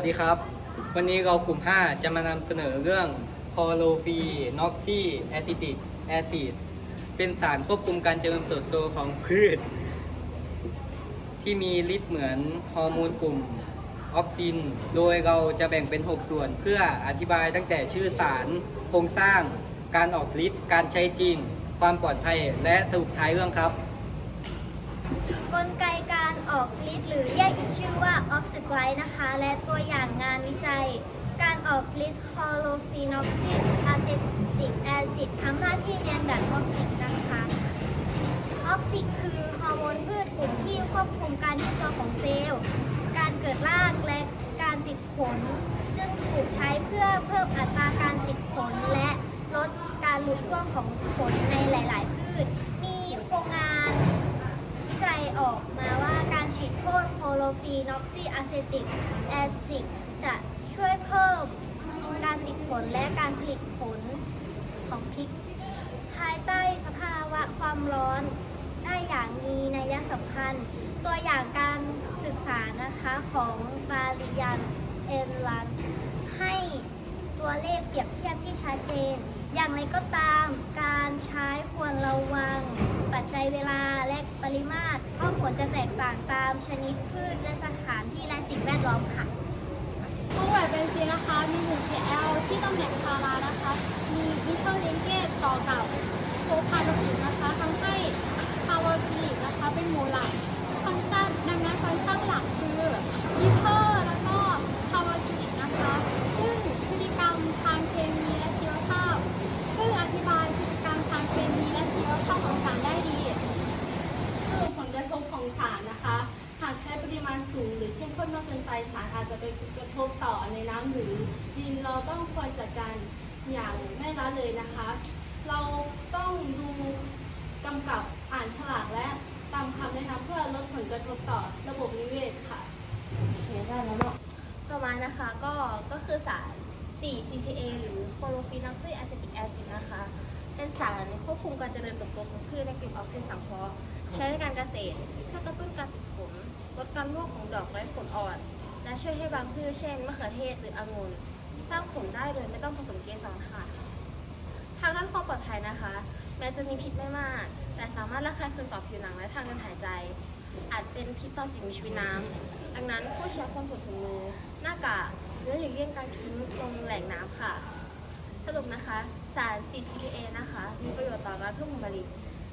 วัสดีครับ วันนี้เรากลุ่ม 5 จะมานำเสนอเรื่องคอโลฟีนอกซี่แอซิติกแอซิดเป็นสารควบคุมการเจริญเติบโตของพืช ที่มีฤทธิ์เหมือนฮอร์โมนกลุ่มออกซิน โดยเราจะแบ่งเป็น 6 ส่วนเพื่ออธิบายตั้งแต่ชื่อสาร โครงสร้าง การออกฤทธิ์การใช้จริง ความปลอดภัยและสรุปท้ายเรื่องครับ กลไกการ ออกฤทธิ์หรือเรียกอีกชื่อว่าออกซิไกลนะคะ และตัวอย่างงานวิจัย การออกฤทธิ์คลอโรฟีนอกซิดอะเซติกแอซิดทำหน้าที่เรียนแบบออกซิกนะคะออกซิกคือฮอร์โมนพืชกลุ่มที่ควบคุมการยืดตัวของเซลล์ การเกิดรากและการติดผลจึงถูกใช้เพื่อเพิ่มอัตราการติดผลและลดการหลุดร่วงของผลในหลาย ๆ พืช มีโครงงาน วิจัยออกมาว่าการฉีดพ่นโคโลฟี นอกซีอะเซติกแอซิดจะช่วยเพิ่มการติดผลและการผลิตผลของพริก ภายใต้สภาวะความร้อนได้อย่างมีนัยสำคัญ ตัวอย่างการศึกษานะคะของบาริยันเอลลันให้ตัวเลขเปรียบเทียบที่ชัดเจน อย่างไรก็ตามการใช้ควรระวังปัจจัยเวลา ปริมาตรข้อผลจะแตกต่างตามชนิดพืชและสถานที่และสิ่งแวดล้อมค่ะวงแหวนเบนซีนนะคะ มีหมู่ Cl ที่ตำแหน่งพารานะคะ มีอีเทอร์ลิงเกตต่อกับโคคาร์โดอินนะคะทำให้คาร์บอนซิลิกนะคะ เป็นหมู่หลัก ฟังก์ชันดังนั้นฟังก์ชันหลักคืออีเทอร์แล้วก็คาร์บอนซิลิกนะคะ ซึ่งพฤติกรรมทางเคมีและชีวภาพ ซึ่งอธิบายพฤติกรรมทางเคมีและชีวภาพของสารได้ดี คือผลกระทบของสารนะคะ หากใช้ป ริมาณสูงหรือเข้มข้นมากเกินไปสารอาจจะไปกระทบต่อในน้ำหรือดินเราต้องควรจัดการอย่างไม่ละเลยนะคะ เราต้องดูกำกับอ่านฉลากและตามคำแนะนำเพื่อลดผลกระทบต่อระบบนิเวศค่ะโอเคได้แล้วเนาะต่อมานะคะก็ก็คือสาร 4-CPA หรือโคโลฟีนออกซิอะเซติกแอซิดนะคะ เป็นสารควบคุมการเจริญเติบโตของพืชและเก็บออกซิเจนสังเคราะห์ การเกษตรเพื่อกระตุ้นการติดผลลดการร่วงของดอกและผลอ่อน และช่วยให้บางพืชเช่นมะเขือเทศหรือองุ่นสร้างผลได้โดยไม่ต้องผสมเกสรค่ะ ทางด้านความปลอดภัยนะคะ แม้จะมีพิษไม่มาก แต่สามารถระคายเคืองต่อผิวหนังและทางเดินหายใจ อาจเป็นพิษต่อสิ่งมีชีวิตน้ำดังนั้นผู้ใช้ควรสวมถุงมือหน้ากากหรือหลีกเลี่ยงการทิ้งลงแหล่งน้ำค่ะสรุปนะคะ สาร CCA นะคะ มีประโยชน์ต่อการเพิ่มผลผลิต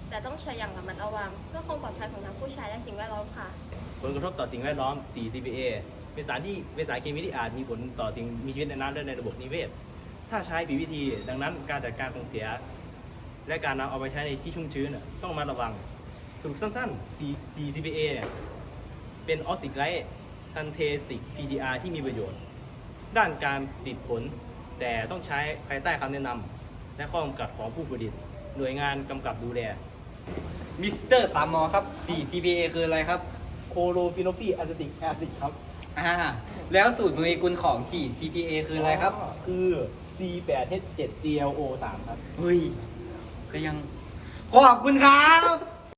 แต่ต้องใช้อย่างระมัดระวัง เพื่อความปลอดภัยของทั้งผู้ใช้และสิ่งแวดล้อมค่ะ ผลกระทบต่อสิ่งแวดล้อม 4 TPA เป็นสารที่เป็นสารเคมีที่อาจมีผลต่อสิ่งมีชีวิตในน้ำและในระบบนิเวศ ถ้าใช้ผิดวิธี ดังนั้นการจัดการของเสีย และการนำเอาไปใช้ในที่ชุ่มชื้นน่ะต้องมาระวังสรุปสั้นๆ4 4 TPA เนี่ยเป็นออกซิไลท์ซันเทติก PGR ที่มีประโยชน์ ด้านการติดผล แต่ต้องใช้ภายใต้คำแนะนำและข้อกำกับของผู้ผลิตหน่วยงานกำกับดูแล มิสเตอร์สามมอครับ 4CPA คืออะไรครับ โคโลฟิโนฟีอะเซติกแอซิดครับ อ่า แล้วสูตรโมเลกุลของ 4CPA คืออะไรครับ คือ C8H7GLO3 ครับ เฮ้ยก็ยัง ขอบคุณครับ